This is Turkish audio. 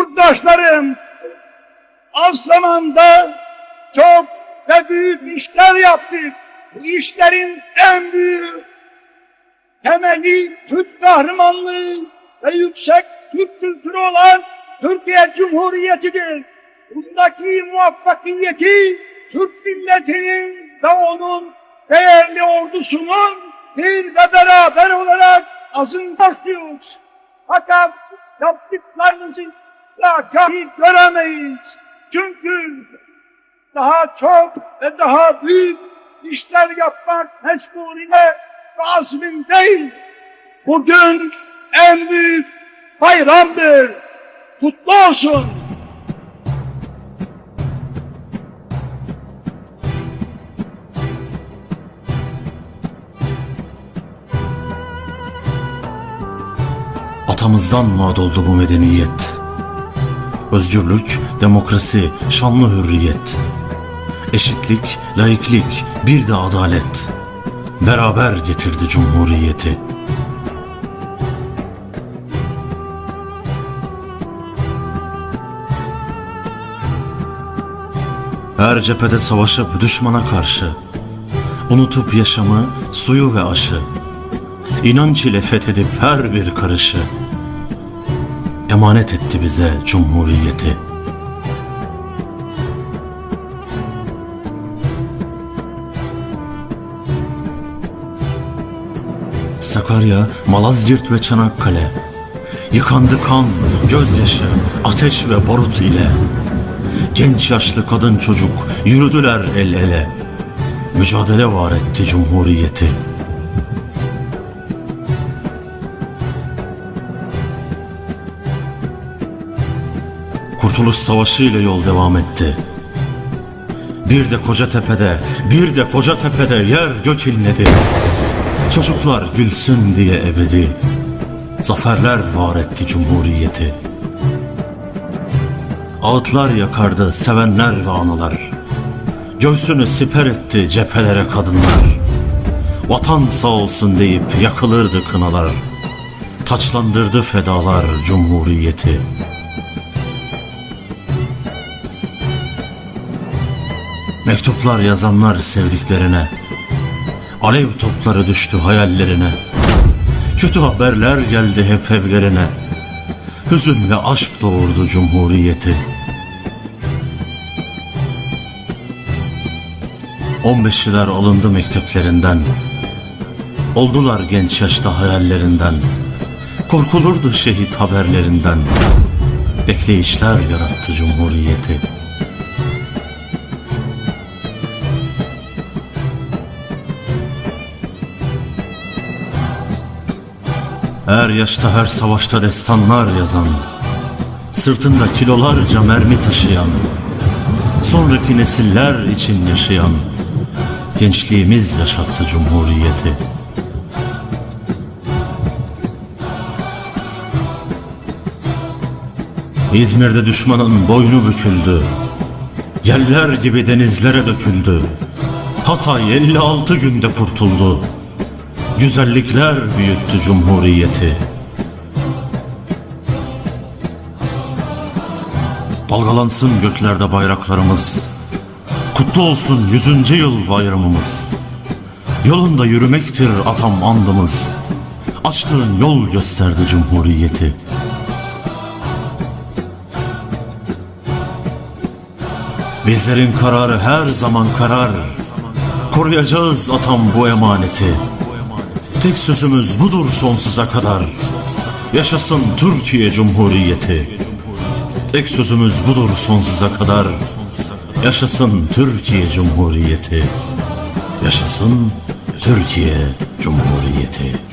Kurdaşlarım, az zamanda çok ve büyük işler yaptık. Bu işlerin en büyük temeli Türk kahramanlığı ve yüksek Türk kültürü olan Türkiye Cumhuriyeti'dir. Bundaki muvaffakiyeti Türk milletinin ve onun değerli ordusunun bir ve beraber olarak azınlaşıyoruz. Fakat yaptıklarınızı dahi göremeyiz. Çünkü daha çok ve daha büyük işler yapmak mecburine ve azmindeyim. Bugün en büyük bayramdır. Kutlu olsun. Atamızdan vaat oldu bu medeniyet. Özgürlük, demokrasi, şanlı hürriyet. Eşitlik, laiklik, bir de adalet. Beraber getirdi cumhuriyeti. Her cephede savaşıp düşmana karşı, unutup yaşamı, suyu ve aşı, İnanç ile fethedip her bir karışı emanet etti bize cumhuriyeti. Sakarya, Malazgirt ve Çanakkale Yıkandı kan, gözyaşı, ateş ve barut ile Genç yaşlı kadın çocuk yürüdüler el ele Mücadele var etti cumhuriyeti. Kurtuluş Savaşı ile yol devam etti. Bir de Kocatepe'de, bir de Kocatepe'de yer gök inledi. Çocuklar gülsün diye ebedi. Zaferler var etti Cumhuriyeti. Ağıtlar yakardı sevenler ve anılar. Göğsünü siper etti cephelere kadınlar. Vatan sağ olsun deyip yakılırdı kınalar. Taçlandırdı fedalar Cumhuriyeti. Mektuplar yazanlar sevdiklerine. Alev topları düştü hayallerine. Kötü haberler geldi hep evlerine. Hüzün ve aşk doğurdu cumhuriyeti. 15'liler alındı mekteplerinden. Oldular genç yaşta hayallerinden. Korkulurdu şehit haberlerinden. Bekleyişler yarattı cumhuriyeti Her yaşta her savaşta destanlar yazan Sırtında kilolarca mermi taşıyan Sonraki nesiller için yaşayan Gençliğimiz yaşattı cumhuriyeti. İzmir'de düşmanın boynu büküldü Yeller gibi denizlere döküldü. Hatay 56 günde kurtuldu Güzellikler büyüttü cumhuriyeti. Dalgalansın göklerde bayraklarımız. Kutlu olsun yüzüncü yıl bayramımız. Yolunda yürümektir atam andımız. Açtığın yol gösterdi cumhuriyeti. Bizlerin kararı her zaman karar. Koruyacağız atam bu emaneti Tek sözümüz budur sonsuza kadar. Yaşasın Türkiye Cumhuriyeti. Tek sözümüz budur sonsuza kadar. Yaşasın Türkiye Cumhuriyeti. Yaşasın Türkiye Cumhuriyeti